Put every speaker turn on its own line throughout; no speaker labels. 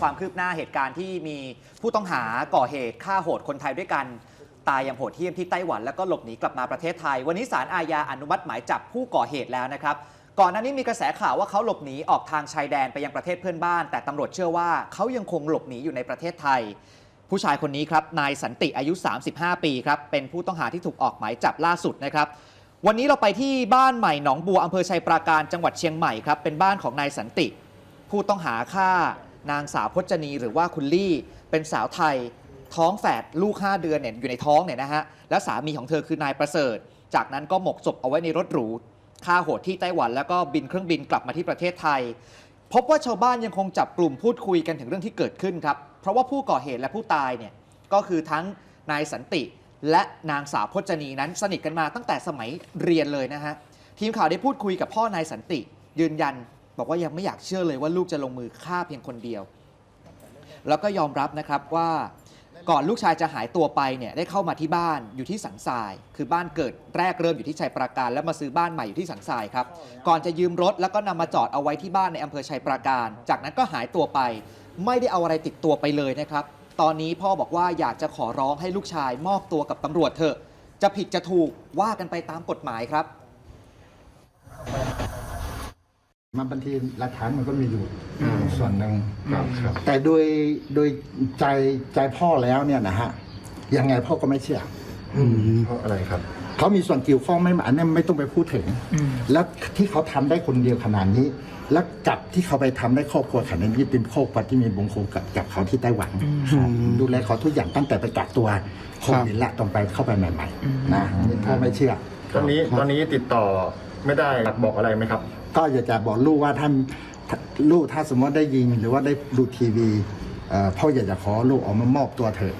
ความคืบหน้าเหตุการณ์ที่มีผู้ต้องหาก่อเหตุฆ่าโหดคนไทยด้วยกัน ตายอย่างโหดเหี้ยมที่ไต้หวันแล้วก็หลบหนีกลับมาประเทศไทย วันนี้ศาลอาญาอนุมัติหมายจับผู้ก่อเหตุแล้วนะครับ ก่อนหน้านี้มีกระแสข่าวว่าเขาหลบหนีออกทางชายแดนไปยังประเทศเพื่อนบ้าน แต่ตำรวจเชื่อว่าเขายังคงหลบหนีอยู่ในประเทศไทย ผู้ชายคนนี้ครับนายสันติอายุ 35 ปีครับเป็นผู้ต้องหาที่ถูกออกหมายจับล่าสุดนะครับวันนี้เราไปที่บ้านใหม่หนองบัวอำเภอชัยปราการจังหวัดเชียงใหม่ครับเป็นบ้านของนายสันติ ผู้ต้องหาฆ่า นางสาวพจนีหรือว่าคุณลี่ เป็นสาวไทย ท้องแฝดลูก 5 เดือนเนี่ยอยู่ในท้องเนี่ยนะฮะและสามีของเธอคือนายประเสริฐ จากนั้นก็หมกศพเอาไว้ในรถหรูฆ่าโหดที่ไต้หวันแล้วก็บินเครื่องบินกลับมาที่ประเทศไทย พบว่าชาวบ้านยังคงจับกลุ่มพูดคุยกันถึงเรื่องที่เกิดขึ้นครับ เพราะว่าผู้ก่อเหตุและผู้ตายเนี่ยก็คือทั้งนายสันติ และนางสาวพจนีนั้นสนิทกันมาตั้งแต่สมัยเรียนเลยนะฮะทีมข่าวได้พูดคุยกับพ่อนายสันติ ยืนยัน บอกว่ายังไม่อยากเชื่อเลยว่าลูกจะลงมือฆ่าเพียงคนเดียว แล้วก็ยอมรับนะครับว่าก่อนลูกชายจะหายตัวไปเนี่ยได้เข้ามาที่บ้านอยู่ที่สันทราย คือบ้านเกิดแรกเริ่มอยู่ที่ชัยปราการ แล้วมาซื้อบ้านใหม่อยู่ที่สันทรายครับก่อนจะยืมรถแล้วก็นำมาจอดเอาไว้ที่บ้านในอำเภอชัยปราการ จากนั้นก็หายตัวไป ไม่ได้เอาอะไรติดตัวไปเลยนะครับ ตอนนี้พ่อบอกว่าอยากจะขอร้องให้ลูกชายมอบตัวกับตำรวจเถอะจะผิดจะถูกว่ากันไปตามกฎหมายครับ
มันบางทีหลักฐานมันก็มีอยู่ส่วนหนึ่ง
ครับครับ
แต่โดยโดยใจใจพ่อแล้วเนี่ยนะฮะยังไงพ่อก็ไม่เชื่อ
เพราะอะไรครับ
เขามีส่วนเกี่ยวข้องไม่อันนี้ไม่ต้องไปพูดถึง แล้วที่เขาทำได้คนเดียวขนาดนี้ แล้วกับที่เขาไปทำได้ครอบครัวขนาดนี้เป็นครอบครัวที่มีบงคงกับกับเขาที่ไต้หวันครับดูแลเขาทุกอย่างตั้งแต่ไปกักตัวโควิดและตอนไปเข้าไปใหม่ ๆ นะอันนี้พ่อไม่เชื่อ
ตอนนี้ตอนนี้ติดต่อไม่ได้บอกอะไรไหมครับ
ก็อยากจะบอกลูกว่าท่านลูกถ้าสมมติได้ยิงหรือว่าได้ดูทีวีพ่ออยากจะขอลูกออกมามอบตัวเถอะ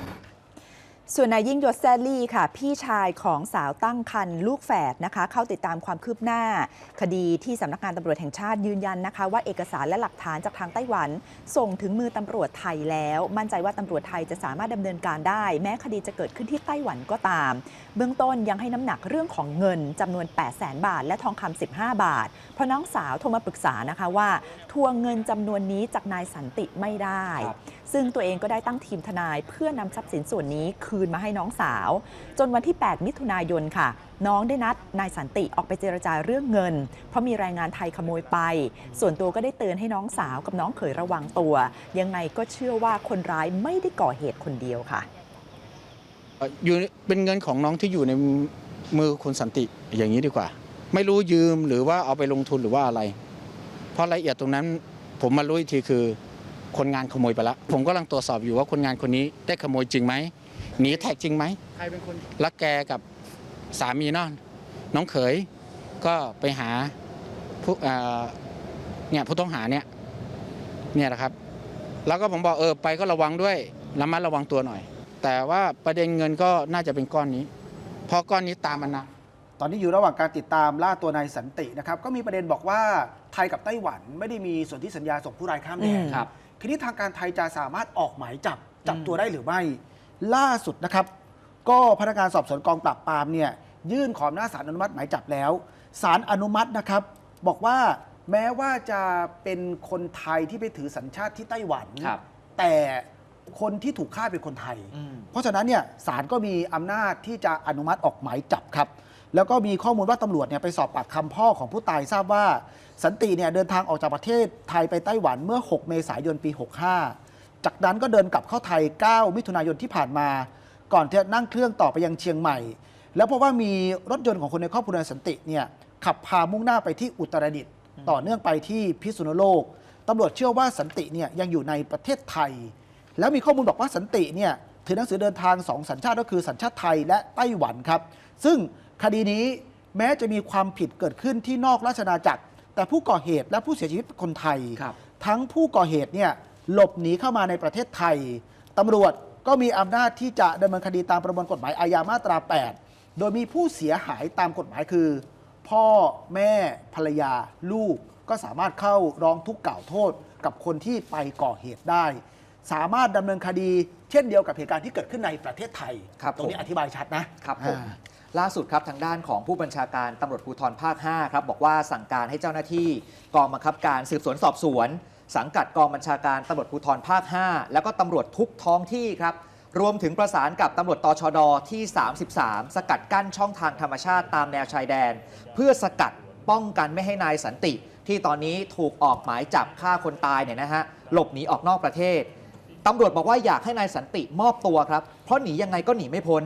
ส่วนนายยิ่งยศแซลลี่ค่ะ พี่ชายของสาวตั้งครรภ์ลูกแฝดนะคะ เข้าติดตามความคืบหน้า คดีที่สำนักงานตำรวจแห่งชาติยืนยันนะคะ ว่าเอกสารและหลักฐานจากทางไต้หวัน ส่งถึงมือตำรวจไทยแล้ว มั่นใจว่าตำรวจไทยจะสามารถดำเนินการได้ แม้คดีจะเกิดขึ้นที่ไต้หวันก็ตาม เบื้องต้นยังให้น้ำหนักเรื่องของเงินจำนวน 8 0 0แสนบาท และทองคำ15 บาท เพราะน้องสาวโทรมาปรึกษานะคะว่าทวงเงินจำนวนนี้จากนายสันติไม่ได้ ซึ่งตัวเองก็ได้ตั้งทีมทนายเพื่อนำทรัพย์สินส่วนนี้คืนมาให้น้องสาว จนวันที่ 8 มิถุนายนค่ะ น้องได้นัดนายสันติออกไปเจรจาเรื่องเงิน เพราะมีแรงงานไทยขโมยไป ส่วนตัวก็ได้เตือนให้น้องสาวกับน้องเขยระวังตัว ยังไงก็เชื่อว่าคนร้ายไม่ได้ก่อเหตุคนเดียวค่ะ
อยู่เป็นเงินของน้องที่อยู่ในมือคุณสันติอย่างนี้ดีกว่า ไม่รู้ยืมหรือว่าเอาไปลงทุนหรือว่าอะไร เพราะรายละเอียดตรงนั้น ผมมารู้อีกทีคือ คนงานขโมยไปแล้วผมกำลังตรวจสอบอยู่ว่าคนงานคนนี้ได้ขโมยจริงไหมหนีแท็กจริงไหมใครเป็นคนแล้วแกกับสามีนอนน้องเขยก็ไปหาผู้เนี่ยผู้ต้องหาเนี่ยเนี่ยแหละครับ แล้วก็ผมบอกเออไปก็ระวังด้วยระมัดระวังตัวหน่อย แต่ว่าประเด็นเงินก็น่าจะเป็นก้อนนี้ เพราะก้อนนี้ตามมันนะ
ตอนนี้อยู่ระหว่างการติดตามล่าตัวนายสันตินะครับ ก็มีประเด็นบอกว่า ไทยกับไต้หวันไม่ได้มีส่วนที่สัญญาส่งผู้ร้ายข้ามแดน
อืม
ครับ
ทีนี้ทางการไทยจะสามารถออกหมายจับจับตัวได้หรือไม่ ล่าสุดนะครับ ก็พนักงานสอบสวนกองปราบปรามเนี่ยยื่นขออำนาจศาลอนุมัติหมายจับแล้วศาลอนุมัตินะครับ บอกว่าแม้ว่าจะเป็นคนไทยที่ไปถือสัญชาติที่ไต้หวัน
ครับ
แต่คนที่ถูกฆ่าเป็นคนไทย
อืม
เพราะฉะนั้นเนี่ยศาลก็มีอำนาจที่จะอนุมัติออกหมายจับครับ แล้วก็มีข้อมูลว่าตำรวจเนี่ยไปสอบปากคำพ่อของผู้ตายทราบว่า สันติเนี่ยเดินทางออกจากประเทศไทยไปไต้หวันเมื่อ 6 เมษายนปี 65 จากนั้นก็เดินกลับเข้าไทย 9 มิถุนายนที่ผ่านมา ก่อนจะนั่งเครื่องต่อไปยังเชียงใหม่ แล้วเพราะว่ามีรถยนต์ของคนในครอบครัวสันติเนี่ยขับพามุ่งหน้าไปที่อุตรดิตถ์ต่อเนื่องไปที่พิษณุโลกตำรวจเชื่อว่าสันติเนี่ยยังอยู่ในประเทศไทย แล้วมีข้อมูลบอกว่าสันติเนี่ยถือหนังสือเดินทางสองสัญชาติก็คือสัญชาติไทยและไต้หวันครับ ซึ่ง คดีนี้แม้จะมีความผิดเกิดขึ้นที่นอกราชอาณาจักร แต่ผู้ก่อเหตุและผู้เสียชีวิตเป็นคนไทย
ครับ
ทั้งผู้ก่อเหตุเนี่ยหลบหนีเข้ามาในประเทศไทยตำรวจก็มีอำนาจที่จะดำเนินคดีตามประมวลกฎหมายอาญามาตรา 8 โดยมีผู้เสียหายตามกฎหมายคือ พ่อแม่ภรรยา ลูกก็สามารถเข้าร้องทุกข์กล่าวโทษ กับคนที่ไปก่อเหตุได้ สามารถดำเนินคดีเช่นเดียวกับเหตุการณ์ที่เกิดขึ้นในประเทศไทย
ครับ
ตรงนี้
ผม
อธิบายชัดนะครับ
ผม
อ่า
ล่าสุดครับทางด้านของผู้บัญชาการตำรวจภูธรภาค 5 ครับ บอกว่าสั่งการให้เจ้าหน้าที่กองบังคับการสืบสวนสอบสวน สังกัดกองบัญชาการตำรวจภูธรภาค 5 แล้วก็ตำรวจทุกท้องที่ครับ รวมถึงประสานกับตำรวจตชดที่ 33 สกัดกั้นช่องทางธรรมชาติตามแนวชายแดน เพื่อสกัดป้องกันไม่ให้นายสันติ ที่ตอนนี้ถูกออกหมายจับฆ่าคนตายเนี่ยนะฮะหลบหนีออกนอกประเทศตำรวจบอกว่าอยากให้นายสันติมอบตัวครับ เพราะหนียังไงก็หนีไม่พ้น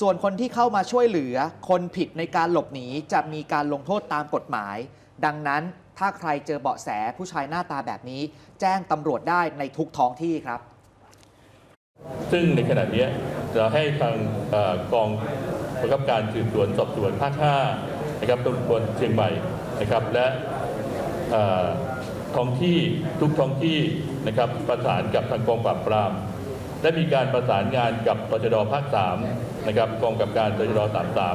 ส่วนคนที่เข้ามาช่วยเหลือ คนผิดในการหลบหนีจะมีการลงโทษตามกฎหมาย ดังนั้นถ้าใครเจอเบาะแสผู้ชายหน้าตาแบบนี้ แจ้งตำรวจได้ในทุกท้องที่ครับ
ซึ่งในขณะนี้เราให้ทางอกองบังคับการสืบสวนสอบสวนภาค5นะครับตำรวจเชียงใหม่นะครับและท้องที่ทุกท้องที่นะครับประสานกับทางกองปราบปราม และมีการประสานงานกับตชดภาค3นะครับกองกับการตชด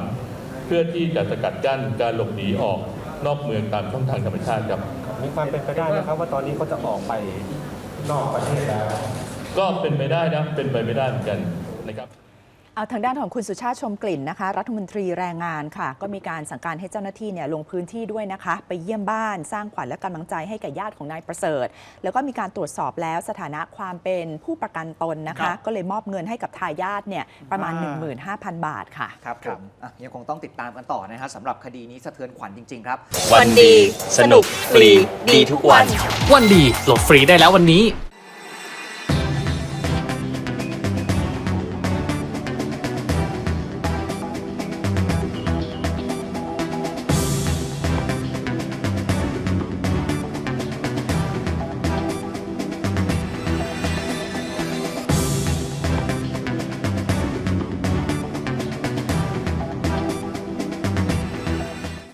33 เพื่อที่จะสกัดกั้นการหลบหนีออกนอกเมืองตามช่องทางธรรมชาติครับ
มีความเป็นไปได้ไหมครับว่าตอนนี้เขาจะออกไปนอกประเทศแล้ว
ก็เป็นไปได้นะเป็นไปไม่ได้เหมือนกันนะครับ
เอาทางด้านของคุณสุชาติชมกลิ่นนะคะ รัฐมนตรีแรงงานค่ะ ก็มีการสั่งการให้เจ้าหน้าที่เนี่ยลงพื้นที่ด้วยนะคะ ไปเยี่ยมบ้านสร้างขวัญและกำลังใจให้กับญาติของนายประเสริฐ แล้วก็มีการตรวจสอบแล้วสถานะความเป็นผู้ประกันตนนะ
ครั
คะ
บ
ก็เลยมอบเงินให้กับทายาทเนี่ยประมาณ
อ่า
15,000 บาทค่ะ
ครับผมอะยังคงต้องติดตามกันต่อนะฮะสำหรับคดีนี้สะเทือนขวัญจริง ๆ ครับ
วันดี สนุก ฟรี ดีทุกวัน
วันดีโหลดฟรีได้แล้ววันนี้